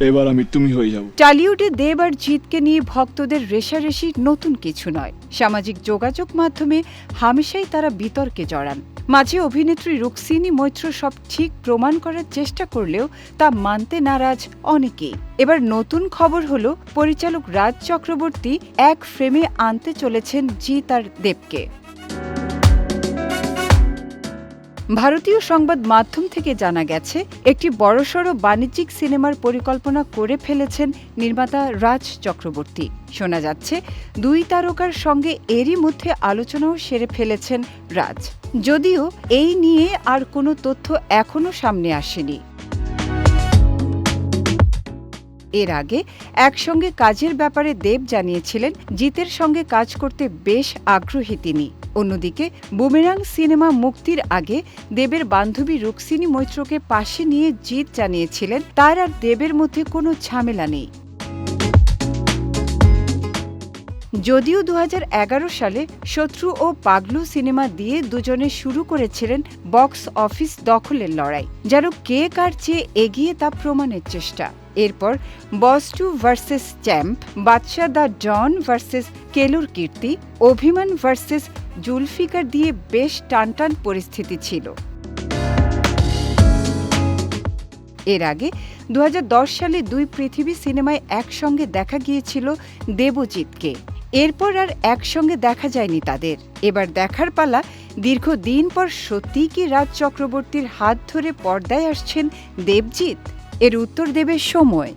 এবার আমি তুমি হয়ে যাব। টালিউডে দেব আর জিতকে নিয়ে ভক্তদের রেশারেশি নতুন কিছু নয়। সামাজিক যোগাযোগ মাধ্যমে হামেশাই তারা বিতর্কে জড়ান। মাঝে অভিনেত্রী রুক্সিনী মৈত্র সব ঠিক প্রমাণ করার চেষ্টা করলেও তা মানতে নারাজ অনেকেই। এবার নতুন খবর হলো, পরিচালক রাজ চক্রবর্তী এক ফ্রেমে আনতে চলেছেন জিত আর দেবকে। ভারতীয় সংবাদ মাধ্যম থেকে জানা গেছে, একটি বড়সড় বাণিজ্যিক সিনেমার পরিকল্পনা করে ফেলেছেন নির্মাতা রাজ চক্রবর্তী। শোনা যাচ্ছে, দুই তারকার সঙ্গে এরই মধ্যে আলোচনাও সেরে ফেলেছেন রাজ। যদিও এই নিয়ে আর কোনো তথ্য এখনও সামনে আসেনি। এর আগে একসঙ্গে কাজের ব্যাপারে দেব জানিয়েছিলেন, জিতের সঙ্গে কাজ করতে বেশ আগ্রহী তিনি। অন্যদিকে, বুমেরাং সিনেমা মুক্তির আগে দেবের বান্ধবী রুক্সিনী মৈত্রকে পাশে নিয়ে জিত জানিয়েছিলেন, তার আর দেবের মধ্যে কোনো ঝামেলা নেই। যদিও দু হাজার এগারো সালে শত্রু ও পাগলু সিনেমা দিয়ে দুজনে শুরু করেছিলেন বক্স অফিস দখলের লড়াই, যেন কে কার চেয়ে এগিয়ে তা প্রমাণের চেষ্টা। এরপর boss two versus champ, Badshah the Don versus Kelor Kirti, Abhimaan versus Zulfiqar দিয়ে বেশ টানটান পরিস্থিতি ছিল। এর আগে দু হাজার দশ সালে দুই পৃথিবী সিনেমায় একসঙ্গে দেখা গিয়েছিল দেবজিৎকে। এরপর আর একসঙ্গে দেখা যায়নি তাদের। এবার দেখার পালা দীর্ঘদিন পর সত্যিই কি রাজ চক্রবর্তীর হাত ধরে পর্দায় আসছেন দেবজিৎ? এর উত্তর দেবে সময়।